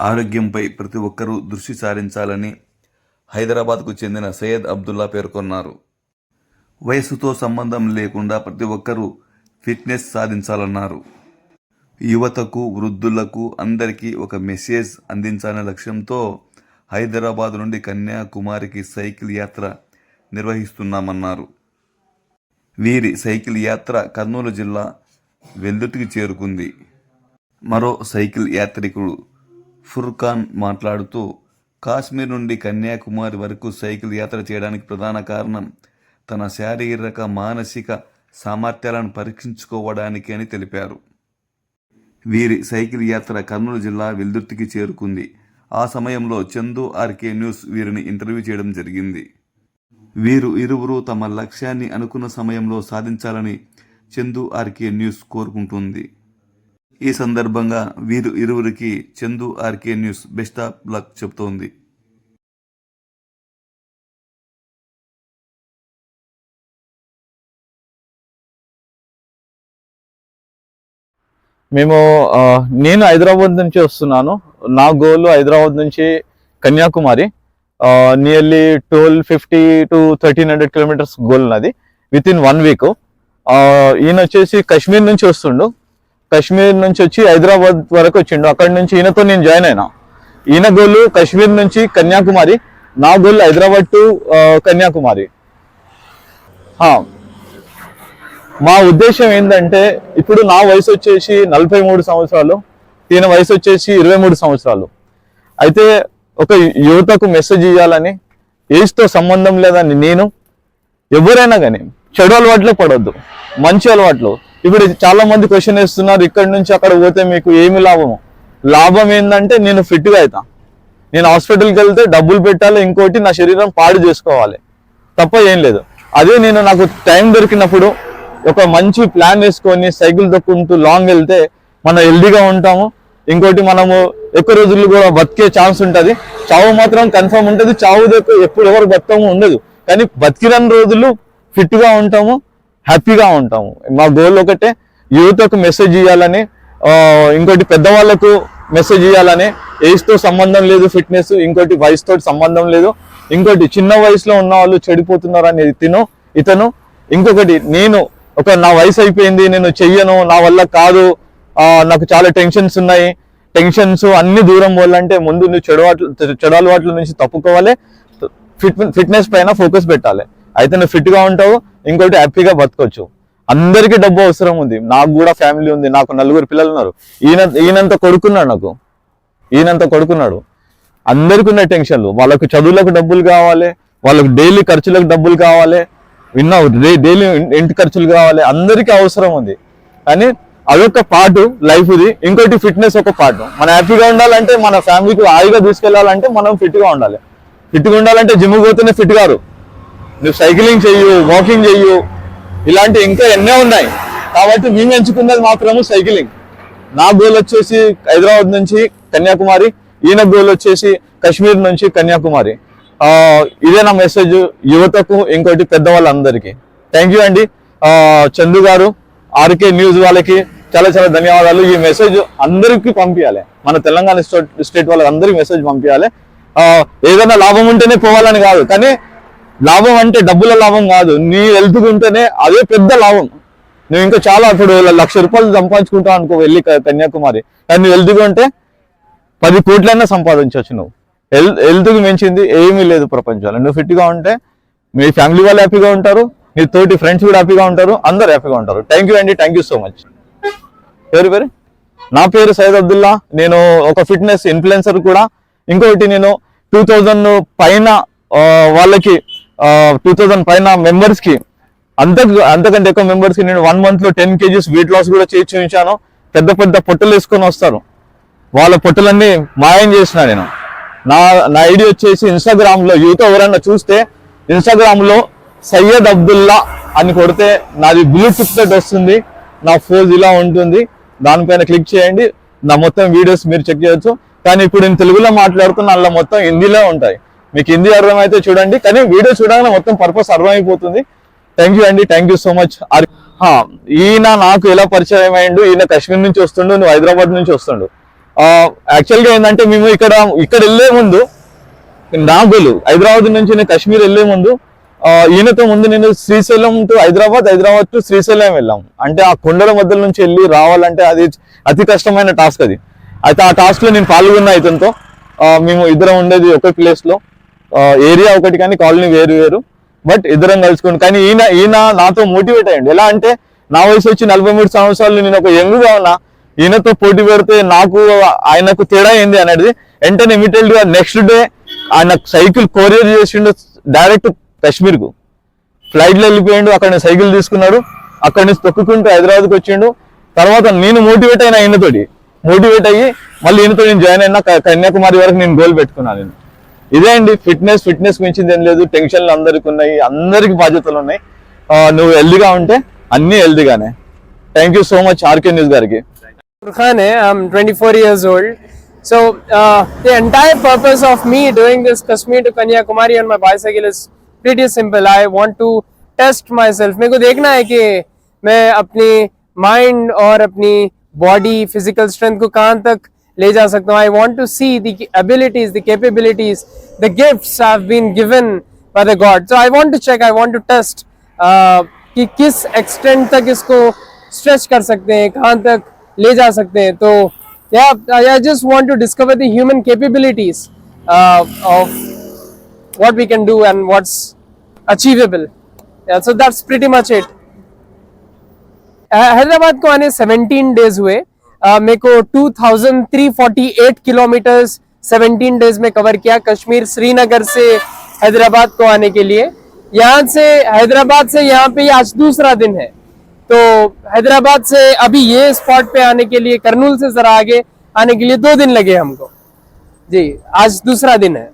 ఆరోగ్యంపై ప్రతి ఒక్కరూ దృష్టి సారించాలని హైదరాబాద్కు చెందిన సయ్యద్ అబ్దుల్లా పేర్కొన్నారు. వయసుతో సంబంధం లేకుండా ప్రతి ఒక్కరూ ఫిట్నెస్ సాధించాలన్నారు. యువతకు వృద్ధులకు అందరికీ ఒక మెసేజ్ అందించాలనే లక్ష్యంతో హైదరాబాద్ నుండి కన్యాకుమారికి సైకిల్ యాత్ర నిర్వహిస్తున్నామన్నారు. వీరి సైకిల్ యాత్ర కర్నూలు జిల్లా వెల్దుటికి చేరుకుంది. మరో సైకిల్ యాత్రికుడు ఫుర్ఖాన్ మాట్లాడుతూ కాశ్మీర్ నుండి కన్యాకుమారి వరకు సైకిల్ యాత్ర చేయడానికి ప్రధాన కారణం తన శారీరక మానసిక సామర్థ్యాలను పరీక్షించుకోవడానికి అని తెలిపారు. వీరి సైకిల్ యాత్ర కర్నూలు జిల్లా వెల్దుర్తికి చేరుకుంది. ఆ సమయంలో చందు ఆర్కే న్యూస్ వీరిని ఇంటర్వ్యూ చేయడం జరిగింది. వీరు ఇరువురు తమ లక్ష్యాన్ని అనుకున్న సమయంలో సాధించాలని చందు ఆర్కే న్యూస్ కోరుకుంటుంది. ఈ సందర్భంగా వీరు ఇరువురికి Chandu RK news best of luck చెబుతోంది. మేము నేను హైదరాబాద్ నుంచి వస్తున్నాను. నా గోల్ హైదరాబాద్ నుంచి Kanyakumari. Nearly twelve fifty to thirteen hundred kilometres goal నాది విత్ ఇన్ వన్ వీక్ ఈయన వచ్చేసి కాశ్మీర్ నుంచి వస్తుండు. కాశ్మీర్ నుంచి వచ్చి హైదరాబాద్ వరకు వచ్చిండు. అక్కడి నుంచి ఈయనతో నేను జాయిన్ అయినా. ఈయన గోల్ కాశ్మీర్ నుంచి కన్యాకుమారి నా గోల్ హైదరాబాద్ టు కన్యాకుమారి. మా ఉద్దేశం ఏంటంటే ఇప్పుడు నా వయసు వచ్చేసి నలభై మూడు సంవత్సరాలు ఈయన వయసు వచ్చేసి ఇరవై మూడు సంవత్సరాలు. అయితే ఒక యువతకు మెసేజ్ ఇవ్వాలని ఏజ్తో సంబంధం లేదని నేను ఎవరైనా కానీ చెడు అలవాట్లో పడవద్దు మంచి అలవాట్లు. ఇప్పుడు చాలా మంది క్వశ్చన్ వేస్తున్నారు ఇక్కడ నుంచి అక్కడ పోతే మీకు ఏమి లాభము లాభం ఏంటంటే నేను ఫిట్గా అవుతా నేను హాస్పిటల్కి వెళ్తే డబ్బులు పెట్టాలి ఇంకోటి నా శరీరం పాడు చేసుకోవాలి. తప్ప ఏం లేదు. అదే నేను నాకు టైం దొరికినప్పుడు ఒక మంచి ప్లాన్ వేసుకొని సైకిల్ తొక్కుంటూ లాంగ్ వెళ్తే మనం హెల్దీగా ఉంటాము. ఇంకోటి మనము ఎక్కువ రోజులు కూడా బతికే ఛాన్స్ ఉంటుంది. చావు మాత్రం కన్ఫర్మ్ ఉంటుంది. చావు దగ్గర ఎప్పుడు ఎవరు బతకము ఉండదు. కానీ బతికిన రోజులు ఫిట్గా ఉంటాము. హ్యాపీగా ఉంటాము. మా గోల్ ఒకటే యువతకు మెసేజ్ ఇవ్వాలని ఇంకోటి పెద్దవాళ్ళకు మెసేజ్ ఇవ్వాలని ఏజ్తో సంబంధం లేదు ఫిట్నెస్ ఇంకోటి వయసుతో సంబంధం లేదు ఇంకోటి చిన్న వయసులో ఉన్న వాళ్ళు చెడిపోతున్నారు అనేది తిను ఇతను. ఇంకొకటి నేను ఒక నా వయసు అయిపోయింది నేను చెయ్యను నా వల్ల కాదు నాకు చాలా టెన్షన్స్ ఉన్నాయి. టెన్షన్స్ అన్ని దూరం పోవాలంటే ముందు నువ్వు చెడు చెడు అలవాట్ల నుంచి తప్పుకోవాలి. ఫిట్ ఫిట్నెస్ పైన ఫోకస్ పెట్టాలి. అయితే నువ్వు ఫిట్గా ఉంటావు ఇంకోటి హ్యాపీగా బతకొచ్చు. అందరికీ డబ్బు అవసరం ఉంది. నాకు కూడా ఫ్యామిలీ ఉంది. నాకు నలుగురు పిల్లలు ఉన్నారు. ఈయన ఈయనంత కొడుకున్నాడు నాకు. ఈయనంత కొడుకున్నాడు. అందరికి ఉన్న టెన్షన్లు. వాళ్ళకు చదువులకు డబ్బులు కావాలి. వాళ్ళకు డైలీ ఖర్చులకు డబ్బులు కావాలి. విన్నావు? డైలీ ఇంటి ఖర్చులు కావాలి. అందరికీ అవసరం ఉంది. కానీ అదొక పార్ట్ లైఫ్ది ఇంకోటి ఫిట్నెస్ ఒక పార్ట్ మనం హ్యాపీగా ఉండాలంటే మన ఫ్యామిలీకి హాయిగా తీసుకెళ్ళాలంటే మనం ఫిట్గా ఉండాలి. ఫిట్గా ఉండాలంటే జిమ్ పోతేనే ఫిట్ గారు నువ్వు సైక్లింగ్ చెయ్యు వాకింగ్ చెయ్యు ఇలాంటి ఇంకా ఎన్నో ఉన్నాయి. కాబట్టి మేము ఎంచుకున్నది మాత్రము సైక్లింగ్. నా గోల్ వచ్చేసి హైదరాబాద్ నుంచి కన్యాకుమారి ఈయన గోల్ వచ్చేసి కాశ్మీర్ నుంచి కన్యాకుమారి. ఇదే నా మెసేజ్ యువతకు ఇంకోటి పెద్దవాళ్ళందరికీ. థ్యాంక్ యూ అండి. చందు గారు ఆర్కే న్యూస్ వాళ్ళకి చాలా చాలా ధన్యవాదాలు. ఈ మెసేజ్ అందరికీ పంపించాలి మన తెలంగాణ స్టేట్ స్టేట్ వాళ్ళకి అందరికీ మెసేజ్ పంపించాలి ఏదైనా లాభం ఉంటేనే పోవాలని కాదు. కానీ లాభం అంటే డబ్బుల లాభం కాదు. నీ హెల్త్ ఉంటేనే అదే పెద్ద లాభం. నువ్వు ఇంకా చాలా ఇప్పుడు లక్ష రూపాయలు సంపాదించుకుంటావు అనుకో వెళ్ళి కన్యాకుమారి. కానీ నువ్వు హెల్త్గా ఉంటే పది కోట్లైనా సంపాదించవచ్చు నువ్వు హెల్త్ హెల్త్కి మించింది ఏమీ లేదు ప్రపంచంలో. నువ్వు ఫిట్గా ఉంటే మీ ఫ్యామిలీ వాళ్ళు హ్యాపీగా ఉంటారు మీ తోటి ఫ్రెండ్స్ కూడా హ్యాపీగా ఉంటారు అందరు హ్యాపీగా ఉంటారు. థ్యాంక్ యూ అండి థ్యాంక్ యూ సో మచ్ పేరు పేరు? నా పేరు సైద్ అబ్దుల్లా. నేను ఒక ఫిట్నెస్ ఇన్ఫ్లుయెన్సర్ కూడా. ఇంకొకటి నేను టూ థౌజండ్ పైన వాళ్ళకి టూ థౌజండ్ పైన మెంబర్స్కి కి అంత అంతకంటే ఎక్కువ మెంబర్స్కి కి నేను వన్ మంత్లో టెన్ కేజీస్ వెయిట్ లాస్ కూడా చేసి చూపించాను. పెద్ద పెద్ద పొట్టలు వేసుకొని వస్తారు. వాళ్ళ పొట్టలన్నీ మాయం చేసిన నేను. నా నా ఐడి వచ్చేసి ఇన్స్టాగ్రామ్లో యూత్ ఎవరైనా చూస్తే ఇన్స్టాగ్రామ్లో సయ్యద్ అబ్దుల్లా అని కొడితే నాది బ్లూటూత్ టిప్ వస్తుంది. నా ఫోజ్ ఇలా ఉంటుంది. దానిపైన క్లిక్ చేయండి. నా మొత్తం వీడియోస్ మీరు చెక్ చేయొచ్చు. కానీ ఇప్పుడు నేను తెలుగులో మాట్లాడుతున్న అలా మొత్తం హిందీలో ఉంటాయి. మీకు హిందీ అర్థమైతే చూడండి. కానీ వీడియో చూడగానే మొత్తం పర్పస్ అర్థమైపోతుంది. థ్యాంక్ యూ అండి. థ్యాంక్ యూ సో మచ్ ఈయన నాకు ఎలా పరిచయం అయ్యిండు ఈయన కాశ్మీర్ నుంచి వస్తుండు నువ్వు హైదరాబాద్ నుంచి వస్తుండు. యాక్చువల్గా ఏంటంటే మేము ఇక్కడ ఇక్కడ వెళ్ళే ముందు నా గోలు హైదరాబాద్ నుంచి నేను కాశ్మీర్ వెళ్ళే ముందు ఈయనతో ముందు నేను శ్రీశైలం టు హైదరాబాద్ హైదరాబాద్ టు శ్రీశైలం వెళ్ళాం. అంటే ఆ కొండల మధ్యలో నుంచి వెళ్ళి రావాలంటే అది అతి కష్టమైన టాస్క్ అది. అయితే ఆ టాస్క్లో నేను పాల్గొన్న ఇతనితో మేము ఇద్దరం ఉండేది ఒకే ప్లేస్లో ఏరియా ఒకటి కానీ కాలనీ వేరు వేరు బట్ ఇద్దరం కలుసుకోండి కానీ ఈయన ఈయన నాతో మోటివేట్ అయ్యండి. ఎలా అంటే నా వయసు వచ్చి నలభై మూడు సంవత్సరాలు నేను ఒక యంగ్గా ఉన్నా ఈయనతో పోటీ పెడితే నాకు ఆయనకు తేడా ఏంది అనేది వెంటనే ఇమీడియట్గా నెక్స్ట్ డే ఆయన సైకిల్ కొరియర్ చేసిండు డైరెక్ట్ కాశ్మీర్కు వెళ్ళిపోయిండు అక్కడ సైకిల్ తీసుకున్నాడు అక్కడి నుంచి తొక్కుకుంటూ హైదరాబాద్కి వచ్చిండు. తర్వాత నేను మోటివేట్ అయిన ఈయనతోటి మోటివేట్ అయ్యి మళ్ళీ ఈయనతో నేను జాయిన్ అయినా కన్యాకుమారి వరకు నేను గోల్ పెట్టుకున్నాను నేను. ఇదే అండి ఫిట్నెస్ ఫిట్నెస్ మించింది ఏం లేదు టెన్షన్లు అందరికి ఉన్నాయి అందరికి బాధ్యతలు ఉన్నాయి ఆ, నువ్వు హెల్దీగా ఉంటే అన్ని హెల్దీగానే thank you so much RK news గారికి Khan hai. I'm 24 years old. So uh, the entire purpose of me doing this Kashmir to Kanyakumari on my bicycle is pretty simple. I want to test myself. मेरे को देखना है कि मैं अपनी mind और अपनी बॉडी फिजिकल स्ट्रेंथ को कहाँ तक ले जा सकता हूँ। I want to see the abilities the capabilities the gifts have been given by the god so I want to check I want to test कि किस एक्सटेंट तक इसको स्ट्रेच कर सकते हैं कहाँ तक ले जा सकते हैं। तो to discover the human capabilities uh, of what we can do and what's achievable. Yeah so that's pretty much it. Hyderabad को आने 17 डेज़ हुए। मेरे को 2348 किलोमीटर्स 17 डेज़ में कवर किया कश्मीर श्रीनगर से हैदराबाद को आने के लिए। यहाँ से हैदराबाद से यहाँ पे आज दूसरा दिन है। तो हैदराबाद से अभी ये स्पॉट पे आने के लिए करनूल से जरा आगे, आने के लिए दो दिन लगे हमको। जी, आज दूसरा दिन है।